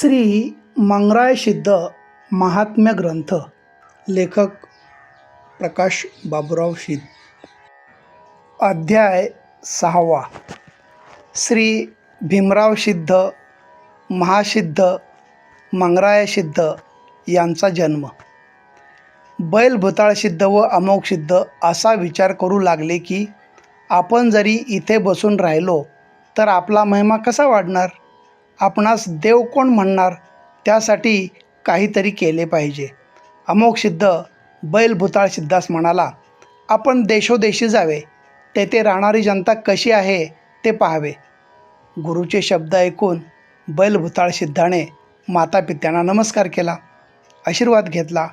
श्री मंगराय सिद्ध महात्म्य ग्रंथ लेखक प्रकाश बाबुराव शिद अध्याय सहावा. श्री भीमराव सिद्ध महासिद्ध मंगराय सिद्ध यांचा जन्म. बैल भूताळ सिद्ध व अमोक सिद्ध असा विचार करू लागले की आपण जरी इथे बसून राहिलो तर आपला महिमा कसा वाढणार? आपणास देव कोण म्हणणार? त्यासाठी काहीतरी केले पाहिजे. अमोक सिद्ध बैल भूताळ सिद्धास म्हणाला आपण देशोदेशी जावे. तेथे राहणारी जनता कशी आहे ते पाहावे. गुरुचे शब्द ऐकून बैल भूताळ सिद्धाने मातापित्यांना नमस्कार केला आशीर्वाद घेतला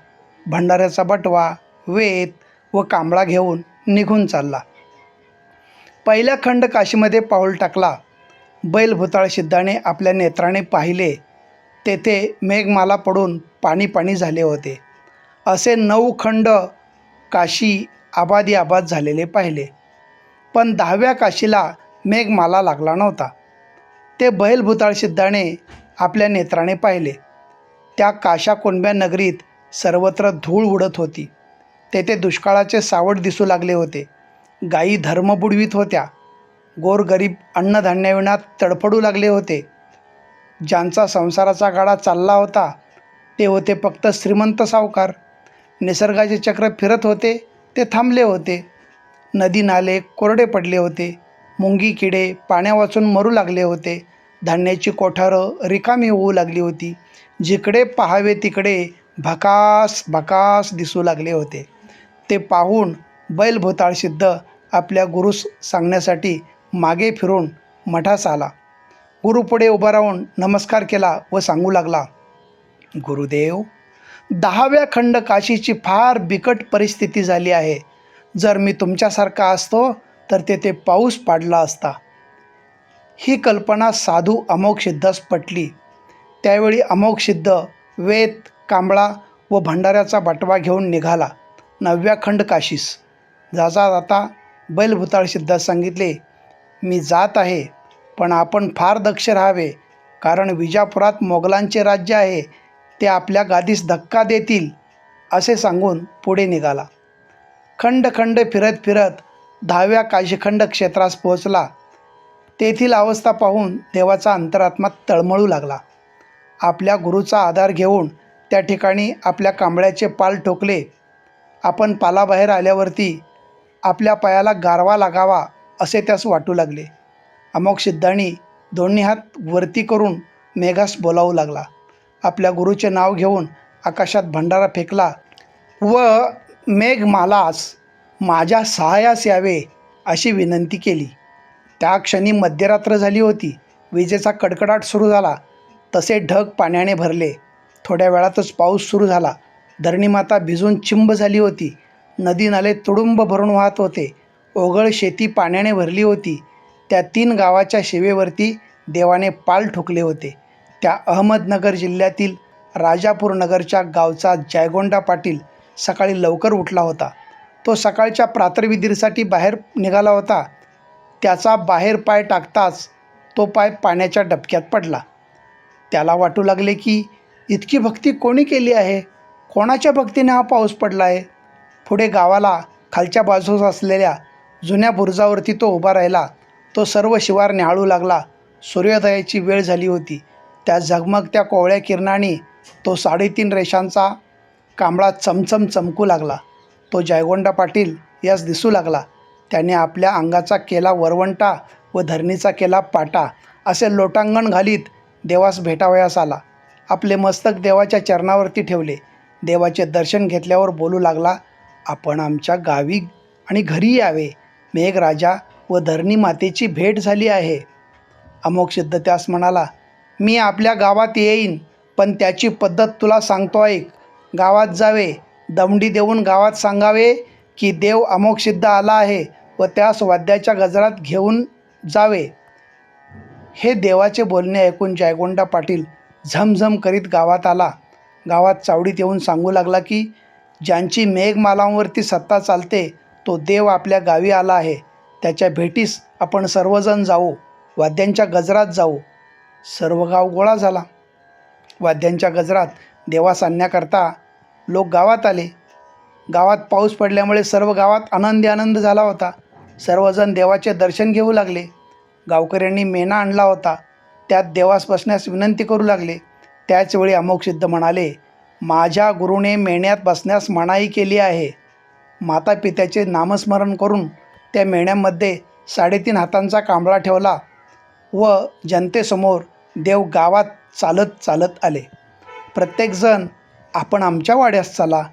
भंडाऱ्याचा बटवा वेत व कांबळा घेऊन निघून चालला. पहिल्या खंड काशीमध्ये पाऊल टाकला बैलभूताळ सिद्धाने आपल्या नेत्राने पाहिले तेथे मेघमाला पडून पाणी पाणी झाले होते. असे नऊ खंड काशी आबादी आबाद झालेले पाहिले. पण दहाव्या काशीला मेघमाला लागला नव्हता. ते बैलभुताळ सिद्धाने आपल्या नेत्राने पाहिले. त्या काशा कोणब्या नगरीत सर्वत्र धूळ उडत होती. तेथे दुष्काळाचे सावट दिसू लागले होते. गायी धर्म बुडवीत होत्या. गोरगरीब अन्नधान्याविना तडफडू लागले होते. ज्यांचा संसाराचा गाडा चालला होता ते होते फक्त श्रीमंत सावकार. निसर्गाचे चक्र फिरत होते ते थांबले होते. नदी नाले कोरडे पडले होते. मुंगी किडे पाण्यावाचून मरू लागले होते. धान्याची कोठारं रिकामी होऊ लागली होती. जिकडे पाहावे तिकडे भकास भकास दिसू लागले होते. ते पाहून बैलभूताळ सिद्ध आपल्या गुरुस सांगण्यासाठी मागे फिरून मठास आला. गुरुपुढे उभा राहून नमस्कार केला व सांगू लागला गुरुदेव दहाव्या खंड काशीची फार बिकट परिस्थिती झाली आहे. जर मी तुमच्यासारखा असतो तर तेथे पाऊस पाडला असता ही कल्पना साधू अमोघसिद्धास पटली. त्यावेळी अमोघसिद्ध वेत कांबळा व भंडाऱ्याचा बटवा घेऊन निघाला. नवव्या खंड काशीस. जाता जाता बैलभूताळ सिद्धास सांगितले मी जात आहे पण आपण फार दक्ष राहावे कारण विजापुरात मोगलांचे राज्य आहे ते आपल्या गादीस धक्का देतील असे सांगून पुढे निघाला. खंड खंड फिरत फिरत दहाव्या काशीखंड क्षेत्रास पोहोचला. तेथील अवस्था पाहून देवाचा अंतरात्मा तळमळू लागला. आपल्या गुरुचा आधार घेऊन त्या ठिकाणी आपल्या कांबळ्याचे पाल ठोकले. आपण पालाबाहेर आल्यावरती आपल्या पायाला गारवा लागावा असे त्यास वाटू लागले. अमोक सिद्धांनी दोन्ही हात वरती करून मेघास बोलावू लागला. आपल्या गुरुचे नाव घेऊन आकाशात भंडारा फेकला. व मेघमालास माझ्या सहायास यावे अशी विनंती केली. त्या क्षणी मध्यरात्र झाली होती. विजेचा कडकडाट सुरू झाला. तसे ढग पाण्याने भरले. थोड्या वेळातच पाऊस सुरू झाला. धरणीमाता भिजून चिंब झाली होती. नदी नाले तुडुंब भरून वाहत होते. ओघळ शेती पाण्याने भरली होती. त्या तीन गावाच्या शिवेवरती देवाने पाल ठोकले होते. त्या अहमदनगर जिल्ह्यातील राजापूर नगरच्या गावचा जायगोंडा पाटील सकाळी लवकर उठला होता. तो सकाळच्या प्रातर्विधीसाठी बाहेर निघाला होता. त्याचा बाहेर पाय टाकताच तो पाय पाण्याच्या डबक्यात पडला. त्याला वाटू लागले की इतकी भक्ती कोणी केली आहे? कोणाच्या भक्तीने हा पाऊस पडला आहे पुढे गावाला खालच्या बाजूस असलेल्या जुन्या बुरुजावरती तो उभा राहिला. तो सर्व शिवार न्याहाळू लागला. सूर्योदयाची वेळ झाली होती. त्या झगमगत्या कोवळ्या किरणाने तो साडेतीन रेषांचा कांबळा चमचम चमकू लागला. तो जयगोंडा पाटील यास दिसू लागला. त्याने आपल्या अंगाचा केला वरवंटा व धरणीचा केला पाटा असे लोटांगण घालीत देवास भेटावयास आला. आपले मस्तक देवाच्या चरणावरती ठेवले. देवाचे दर्शन घेतल्यावर बोलू लागला आपण आमच्या गावी आणि घरी यावे. मेघराजा व धरणी मातेची भेट झाली आहे. अमोक सिद्ध त्यास म्हणाला मी आपल्या गावात येईन पण त्याची पद्धत तुला सांगतो ऐक. गावात जावे दमडी देऊन गावात सांगावे की देव अमोक सिद्ध आला आहे व त्यास वाद्याच्या गजरात घेऊन जावे. हे देवाचे बोलणे ऐकून जयगोंडा पाटील झमझम करीत गावात आला. गावात चावडीत येऊन सांगू लागला की ज्यांची मेघमालांवरती सत्ता चालते तो देव आपल्या गावी आला आहे. त्याच्या भेटीस आपण सर्वजण जाऊ. वाद्यांच्या गजरात जाऊ. सर्व गाव गोळा झाला. वाद्यांच्या गजरात देवास आणण्याकरता लोक गावात आले. गावात पाऊस पडल्यामुळे सर्व गावात आनंदी आनंद झाला होता. सर्वजण देवाचे दर्शन घेऊ लागले. गावकऱ्यांनी मेणा आणला होता. त्यात देवास बसण्यास विनंती करू लागले. त्याचवेळी अमोक्षिद्ध म्हणाले माझ्या गुरुने मेण्यात बसण्यास मनाई केली आहे. माता पित्याचे नामस्मरण करून त्या मेण्यामध्ये साडेतीन हातांचा कांबळा ठेवला व जनतेसमोर देव गावात चालत चालत आले. प्रत्येकजण आपण आमच्या वाड्यास चला.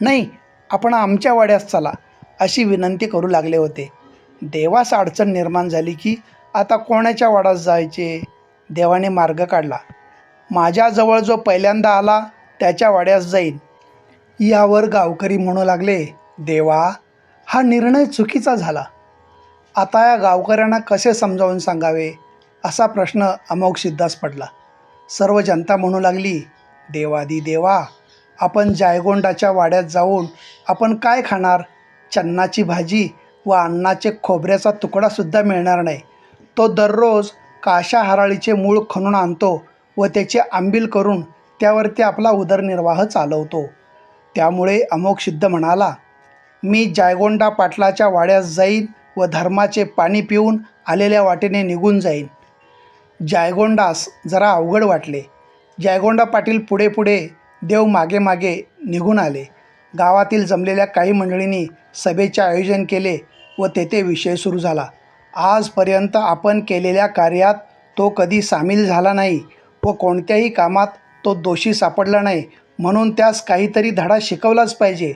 नाही आपण आमच्या वाड्यास चला अशी विनंती करू लागले होते. देवास अडचण निर्माण झाली की आता कोणाच्या वाड्यास जायचे? देवाने मार्ग काढला. माझ्याजवळ जो पहिल्यांदा आला त्याच्या वाड्यास जाईन. यावर गावकरी म्हणू लागले. देवा हा निर्णय चुकीचा झाला. आता या गावकऱ्यांना कसे समजावून सांगावे? असा प्रश्न अमोघ सिद्धास पडला. सर्व जनता म्हणू लागली देवादी देवा आपण जायगोंडाच्या वाड्यात जाऊन आपण काय खाणार? चन्नाची भाजी व अन्नाचे खोबऱ्याचा तुकडासुद्धा मिळणार नाही. तो दररोज काशा हराळीचे मूळ खणून आणतो व त्याचे आंबील करून त्यावरती आपला उदरनिर्वाह चालवतो. त्यामुळे अमोघ सिद्ध म्हणाला मी जायगोंडा पाटलाच्या वाड्यास जाईन व धर्माचे पाणी पिऊन आलेल्या वाटेने निघून जाईन. जायगोंडास जरा अवघड वाटले. जायगोंडा पाटील पुढे पुढे देव मागे मागे निघून आले. गावातील जमलेल्या काही मंडळींनी सभेचे आयोजन केले व तेथे विषय सुरू झाला. आजपर्यंत आपण केलेल्या कार्यात तो कधी सामील झाला नाही व कोणत्याही कामात तो दोषी सापडला नाही म्हणून त्यास काहीतरी धडा शिकवलाच पाहिजे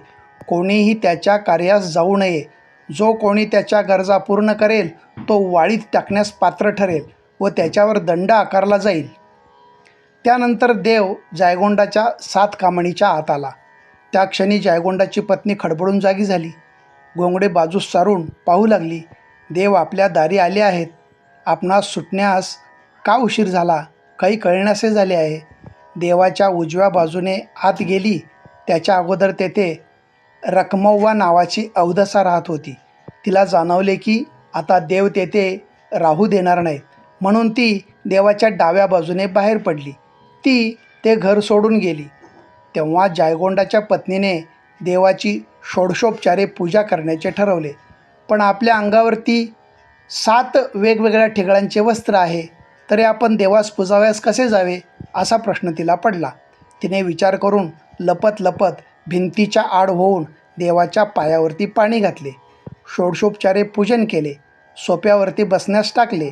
कोणीही त्याच्या कार्यास जाऊ नये. जो कोणी त्याच्या गरजा पूर्ण करेल तो वाळीत टाकण्यास पात्र ठरेल व त्याच्यावर दंड आकारला जाईल. त्यानंतर देव जायगोंडाच्या सात कामणीच्या आत आला. त्या क्षणी जायगोंडाची पत्नी खडबडून जागी झाली. गोंगडे बाजूस सारून पाहू लागली. देव आपल्या दारी आले आहेत. आपणास सुटण्यास का उशीर झाला? काही कळण्यासे झाले आहे. देवाच्या उजव्या बाजूने आत गेली. त्याच्या अगोदर तेथे रकमव्वा नावाची अवदसा राहत होती. तिला जाणवले की आता देव तेथे राहू देणार नाहीत. म्हणून ती देवाच्या डाव्या बाजूने बाहेर पडली. ती ते घर सोडून गेली. तेव्हा जायगोंडाच्या पत्नीने देवाची षोडशोपचारे पूजा करण्याचे ठरवले. पण आपल्या अंगावरती सात वेगवेगळ्या ठिकाणांचे वस्त्र आहे. तरी आपण देवास पुजावयास कसे जावे? असा प्रश्न तिला पडला. तिने विचार करून लपत लपत भिंतीच्या आड होऊन देवाच्या पायावरती पाणी घातले. षोडशोपचारे पूजन केले. सोप्यावरती बसण्यास टाकले.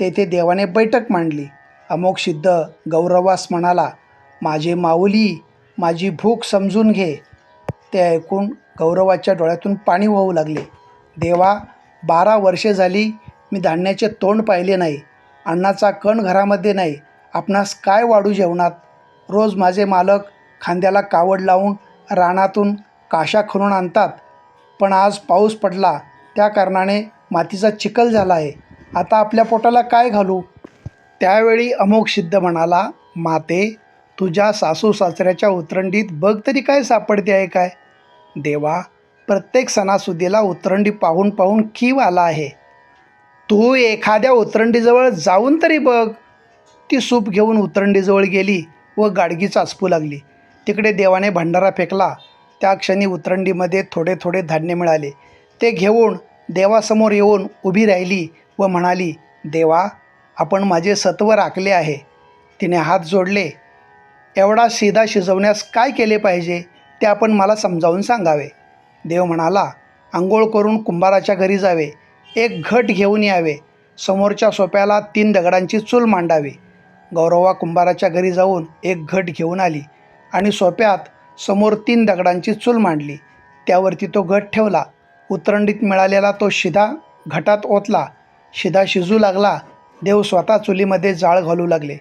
तेथे देवाने बैठक मांडली. अमोक सिद्ध गौरवास म्हणाला माझे माऊली माझी भूक समजून घे. ते ऐकून गौरवाच्या डोळ्यातून पाणी वाहू लागले. देवा बारा वर्षे झाली मी धान्याचे तोंड पाहिले नाही. अन्नाचा कण घरामध्ये नाही. आपणास काय वाढू जेवणात? रोज माझे मालक खांद्याला कावड लावून रानातून काशा खणून आणतात. पण आज पाऊस पडला त्या कारणाने मातीचा चिखल झाला आहे. आता आपल्या पोटाला काय घालू? त्यावेळी अमोघ सिद्ध म्हणाला माते तुझ्या सासू सासऱ्याच्या उतरंडीत बघ तरी काय सापडते आहे काय? देवा प्रत्येक सणासुदीला उतरंडी पाहून पाहून कीव आला आहे. तू एखाद्या उतरंडीजवळ जाऊन तरी बघ. ती सूप घेऊन उतरंडीजवळ गेली व गाडगी चाचपू लागली. तिकडे देवाने भंडारा फेकला. त्या क्षणी उतरंडीमध्ये थोडे थोडे धान्य मिळाले. ते घेऊन देवासमोर येऊन उभी राहिली व म्हणाली देवा आपण माझे सत्व राखले आहे. तिने हात जोडले. एवढा सीधा शिजवण्यास काय केले पाहिजे ते आपण मला समजावून सांगावे. देव म्हणाला आंघोळ करून कुंभाराच्या घरी जावे. एक घट घेऊन यावे. समोरच्या सोप्याला तीन दगडांची चूल मांडावी. गौरवा कुंभाराच्या घरी जाऊन एक घट घेऊन आली. आणि सोप्यात समोर तीन दगडांची चूल मांडली. त्यावरती तो घट ठेवला. उतरंडीत मिळालेला तो शिदा घटात ओतला. शिदा शिजू लागला. देव स्वतः चुलीमध्ये जाळ घालू लागले.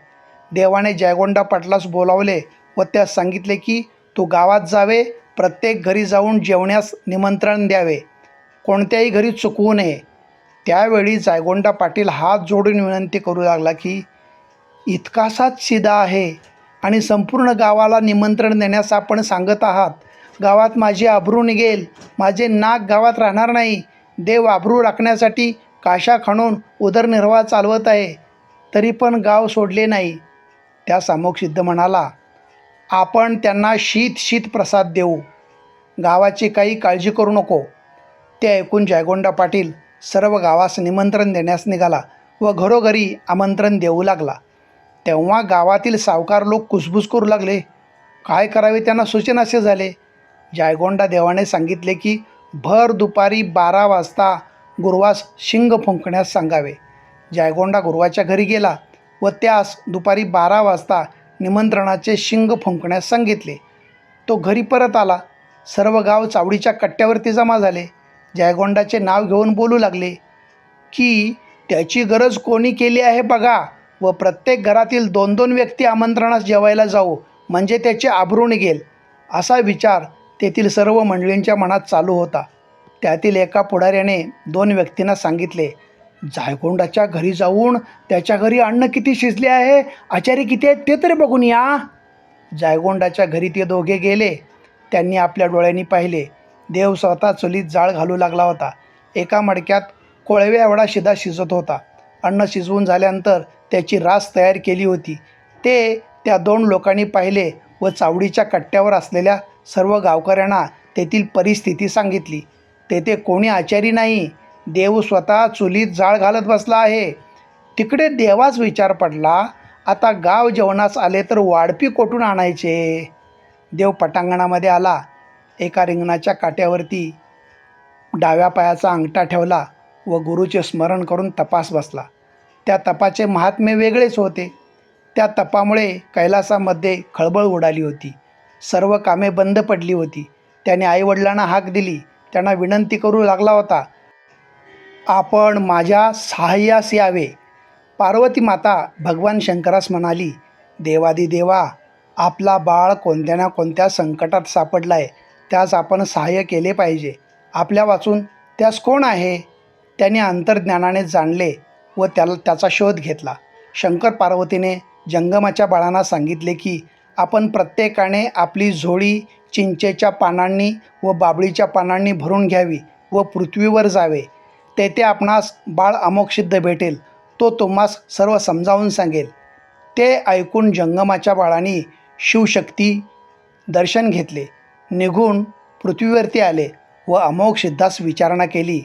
देवाने जयगोंडा पाटलास बोलावले व त्यास सांगितले की तू गावात जावे. प्रत्येक घरी जाऊन जेवण्यास निमंत्रण द्यावे. कोणत्याही घरी चुकवू नये. त्यावेळी जायगोंडा पाटील हात जोडून विनंती करू लागला की इतकासाच शिदा आहे. आणि संपूर्ण गावाला निमंत्रण देण्यास आपण सांगत आहात. गावात माझी आबरू निघेल. माझे नाक गावात राहणार नाही. देव आबरू राखण्यासाठी काशा खणून उदरनिर्वाह चालवत आहे. तरी पण गाव सोडले नाही. त्या सिद्ध म्हणाला आपण त्यांना शीत शीत प्रसाद देऊ. गावाची काही काळजी करू नको. ते ऐकून जयगोंडा पाटील सर्व गावास निमंत्रण देण्यास निघाला व घरोघरी आमंत्रण देऊ लागला. तेव्हा गावातील सावकार लोक कुसबुस करू लागले. काय करावे त्यांना सूचनासे झाले. जायगोंडा देवाने सांगितले की भर दुपारी बारा वाजता गुरुवास शिंग फुंकण्यास सांगावे. जायगोंडा गुरुवाच्या घरी गेला व त्यास दुपारी बारा वाजता निमंत्रणाचे शिंग फुंकण्यास सांगितले. तो घरी परत आला. सर्व गाव चावडीच्या कट्ट्यावरती जमा झाले. जायगोंडाचे नाव घेऊन बोलू लागले की त्याची गरज कोणी केली आहे बघा. व प्रत्येक घरातील दोन दोन व्यक्ती आमंत्रणास जेवायला जाऊ म्हणजे त्याचे आबरू निघेल असा विचार तेथील सर्व मंडळींच्या मनात चालू होता. त्यातील एका पुढाऱ्याने दोन व्यक्तींना सांगितले जायगोंडाच्या घरी जाऊन त्याच्या घरी अन्न किती शिजले आहे? आचारी किती आहेत ते तरी बघून या. जायगोंडाच्या घरी ते दोघे गेले. त्यांनी आपल्या डोळ्यांनी पाहिले. देव स्वतः चुलीत जाळ घालू लागला होता. एका मडक्यात कोळवे एवढा शिदा शिजत होता. अन्न शिजवून झाल्यानंतर त्याची रास तयार केली होती. ते त्या दोन लोकांनी पाहिले व चावडीच्या कट्ट्यावर असलेल्या सर्व गावकऱ्यांना तेथील परिस्थिती सांगितली. तेथे कोणी आचारी नाही. देव स्वतः चुलीत जाळ घालत बसला आहे. तिकडे देवाच विचार पडला आता गाव जेवणास आले तर वाढपी कोठून आणायचे? देव पटांगणामध्ये आला. एका रिंगणाच्या काट्यावरती डाव्या पायाचा अंगठा ठेवला व गुरुचे स्मरण करून तपास बसला. त्या तपाचे महात्म्य वेगळेच होते. त्या तपामुळे कैलासामध्ये खळबळ उडाली होती. सर्व कामे बंद पडली होती. त्याने आईवडिलांना हाक दिली. त्यांना विनंती करू लागला होता आपण माझ्या सहाय्यास यावे. पार्वती माता भगवान शंकरास म्हणाली देवादी देवा आपला बाळ कोणत्या ना कोणत्या संकटात सापडला आहे त्यास आपण सहाय्य केले पाहिजे. आपल्या वाचून त्यास कोण आहे? त्याने अंतर्ज्ञानाने जाणले व त्याला त्याचा शोध घेतला. शंकर पार्वतीने जंगमाच्या बाळांना सांगितले की आपण प्रत्येकाने आपली झोळी चिंचेच्या पानांनी व बाबळीच्या पानांनी भरून घ्यावी व पृथ्वीवर जावे. तेथे आपणास बाळ अमोक्षिद्ध भेटेल. तो तुम्हास सर्व समजावून सांगेल. ते ऐकून जंगमाच्या बाळांनी शिवशक्ती दर्शन घेतले. निघून पृथ्वीवरती आले व अमोघ सिद्धास विचारणा केली.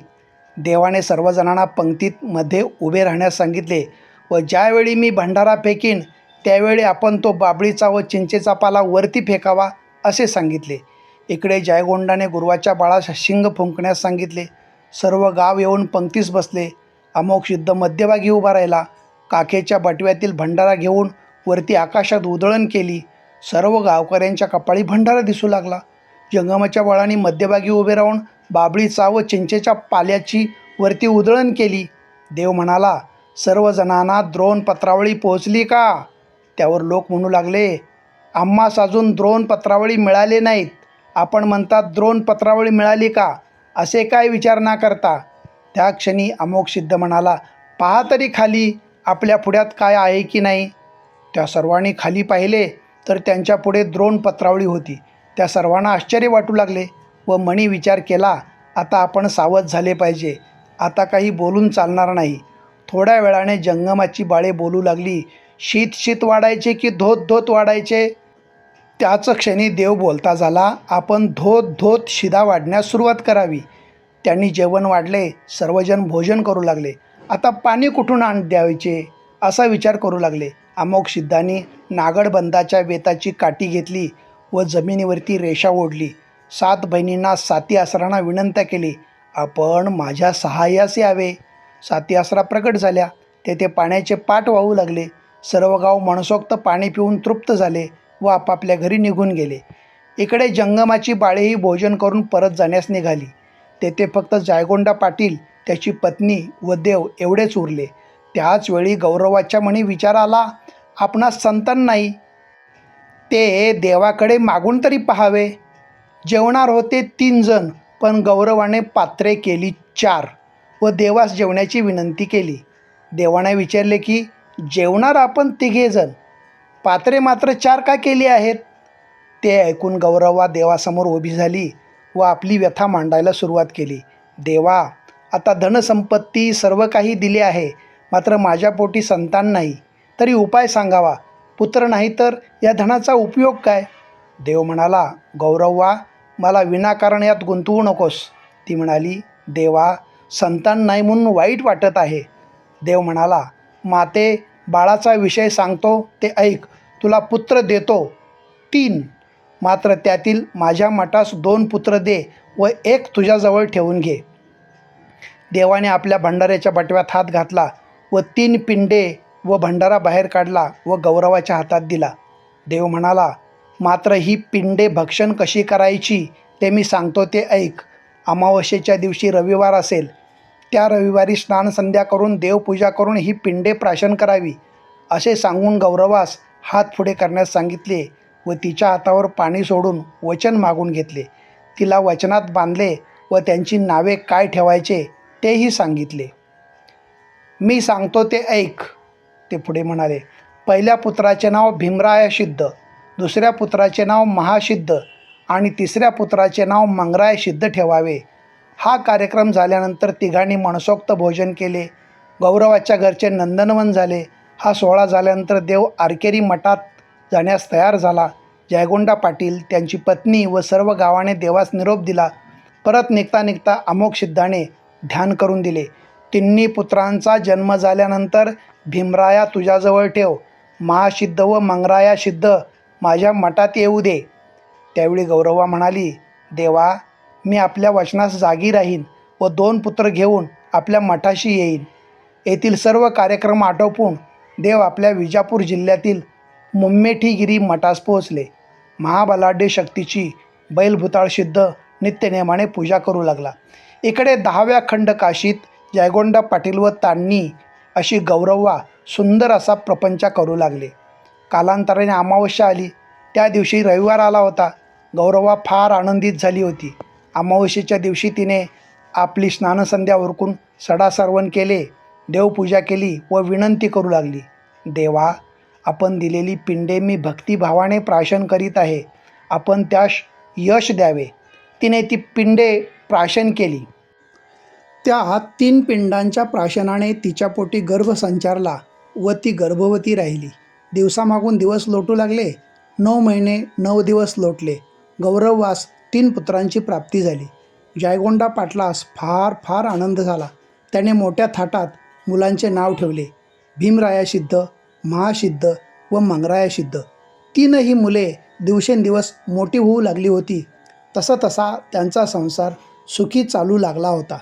देवाने सर्वजणांना पंक्तीत मध्ये उभे राहण्यास सांगितले व ज्यावेळी मी भंडारा फेकीन त्यावेळी आपण तो बाबळीचा व चिंचेचा पाला वरती फेकावा असे सांगितले. इकडे जयगोंडाने गुरुवाच्या बाळास शिंग फुंकण्यास सांगितले. सर्व गाव येऊन पंक्तीस बसले. अमोक सिद्ध मध्यभागी उभा राहिला. काखेच्या बटव्यातील भंडारा घेऊन वरती आकाशात उधळण केली. सर्व गावकऱ्यांच्या कपाळी भंडारा दिसू लागला. जंगमाच्या बळाने मध्यभागी उभे राहून बाबळीचा व चिंचेच्या पाल्याची वरती उधळण केली. देव म्हणाला सर्वजणांना द्रोण पत्रावळी पोहोचली का? त्यावर लोक म्हणू लागले आम्हास अजून द्रोण पत्रावळी मिळाले नाहीत. आपण म्हणतात द्रोण पत्रावळी मिळाली का? असे काय विचार ना करता. त्या क्षणी अमोघ सिद्ध म्हणाला पहा तरी खाली आपल्या पुढ्यात काय आहे की नाही? त्या सर्वांनी खाली पाहिले तर त्यांच्या पुढे द्रोण पत्रावळी होती. त्या सर्वांना आश्चर्य वाटू लागले. व मणी विचार केला आता आपण सावध झाले पाहिजे. आता काही बोलून चालणार नाही. थोड्या वेळाने जंगमाची बाळे बोलू लागली. शीत शीत वाढायचे की धोत धोत वाढायचे? त्याच क्षणी देव बोलता झाला आपण धोत धोत शिदा वाढण्यास सुरुवात करावी. त्यांनी जेवण वाढले सर्वजण भोजन करू लागले. आता पाणी कुठून आण द्यायचे? असा विचार करू लागले. अमोक सिद्धांनी नागडबंदाच्या वेताची काठी घेतली व जमिनीवरती रेषा ओढली. सात बहिणींना साती आसरांना विनंत्या केली. आपण माझ्या सहाय्यास यावे. साती आसरा प्रकट झाल्या. तेथे पाण्याचे पाट वाहू लागले. सर्व गाव मनसोक्त पाणी पिऊन तृप्त झाले व आपापल्या घरी निघून गेले. इकडे जंगमाची बाळेही भोजन करून परत जाण्यास निघाली. तेथे फक्त जायगोंडा पाटील त्याची पत्नी व देव एवढेच उरले. त्याच वेळी गौरवाच्या म्हणी विचार आला आपणास संतान नाही. ते देवाकडे मागून तरी पहावे. जेवणार होते तीन जण पण गौरवाने पात्रे केली चार व देवास जेवण्याची विनंती केली. देवाने विचारले की जेवणार आपण तिघेजण पात्रे मात्र चार का केली आहेत? ते ऐकून गौरवा देवासमोर उभी झाली व आपली व्यथा मांडायला सुरुवात केली. देवा आता धनसंपत्ती सर्व काही दिले आहे मात्र माझ्या पोटी संतान नाही. तरी उपाय सांगावा. पुत्र नाही तर या धनाचा उपयोग काय? देव म्हणाला गौरव्वा मला विनाकारण यात गुंतवू नकोस. ती म्हणाली देवा संतान नाही म्हणून वाईट वाटत आहे. देव म्हणाला माते बाळाचा विषय सांगतो ते ऐक. तुला पुत्र देतो. तीन. मात्र त्यातील माझ्या मठास दोन पुत्र दे व एक तुझ्याजवळ ठेवून घे. देवाने आपल्या भंडाऱ्याच्या बटव्यात हात घातला व तीन पिंडे व भंडारा बाहेर काढला व गौरवाच्या हातात दिला. देव म्हणाला मात्र ही पिंडे भक्षण कशी करायची ते मी सांगतो ते ऐक. अमावस्येच्या दिवशी रविवार असेल. त्या रविवारी स्नान संध्या करून देवपूजा करून ही पिंडे प्राशन करावी असे सांगून गौरवास हात पुढे करण्यास सांगितले व तिच्या हातावर पाणी सोडून वचन मागून घेतले. तिला वचनात बांधले व त्यांची नावे काय ठेवायचे तेही सांगितले. मी सांगतो ते ऐक ते पुढे म्हणाले. पहिल्या पुत्राचे नाव भीमराय सिद्ध. दुसऱ्या पुत्राचे नाव महासिद्ध आणि तिसऱ्या पुत्राचे नाव मंगराय सिद्ध ठेवावे. हा कार्यक्रम झाल्यानंतर तिघांनी मनसोक्त भोजन केले. गौरवाच्या घरचे नंदनवन झाले. हा सोहळा झाल्यानंतर देव आरकेरी मठात जाण्यास तयार झाला. जयगोंडा पाटील त्यांची पत्नी व सर्व गावाने देवास निरोप दिला. परत निघता निघता अमोक सिद्धाने ध्यान करून दिले. तिन्ही पुत्रांचा जन्म झाल्यानंतर भीमराया तुझ्याजवळ ठेव. महासिद्ध व मंगराया सिद्ध माझ्या मठात येऊ दे. त्यावेळी गौरवा म्हणाली देवा मी आपल्या वचनास जागी राहीन व दोन पुत्र घेऊन आपल्या मठाशी येईन. येथील सर्व कार्यक्रम आटोपून देव आपल्या विजापूर जिल्ह्यातील मुम्मेठीगिरी मठास पोहोचले. महाबलाढ्य शक्तीची बैलभूताळ सिद्ध नित्यनेमाने पूजा करू लागला. इकडे दहाव्या खंड काशीत जयगोंडा पाटील व तान्नी अशी गौरव्वा सुंदर असा प्रपंच करू लागले. कालांतराने अमावस्या आली. त्या दिवशी रविवार आला होता. गौरवा फार आनंदित झाली होती. अमावस्येच्या दिवशी तिने आपली स्नानसंध्या उरकून सडासर्वण केले देवपूजा केली व विनंती करू लागली. देवा आपण दिलेली पिंडे मी भक्तिभावाने प्राशन करीत आहे. आपण त्यास यश द्यावे. तिने ती पिंडे प्राशन केली. त्या तीन पिंडांच्या प्राशनाने तिच्या पोटी गर्भ संचारला व ती गर्भवती राहिली. दिवसामागून दिवस लोटू लागले. नऊ महिने नऊ दिवस लोटले. गौरववास तीन पुत्रांची प्राप्ती झाली. जायगोंडा पाटलास फार फार आनंद झाला. त्याने मोठ्या थाटात मुलांचे नाव ठेवले. भीमरायाशिद्ध महाशिद्ध महासिद्ध व मंगराया सिद्ध. तीनही मुले दिवसेंदिवस मोठी होऊ लागली होती. तसा तसा त्यांचा संसार सुखी चालू लागला होता.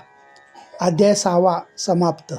अध्याय सहावा समाप्त.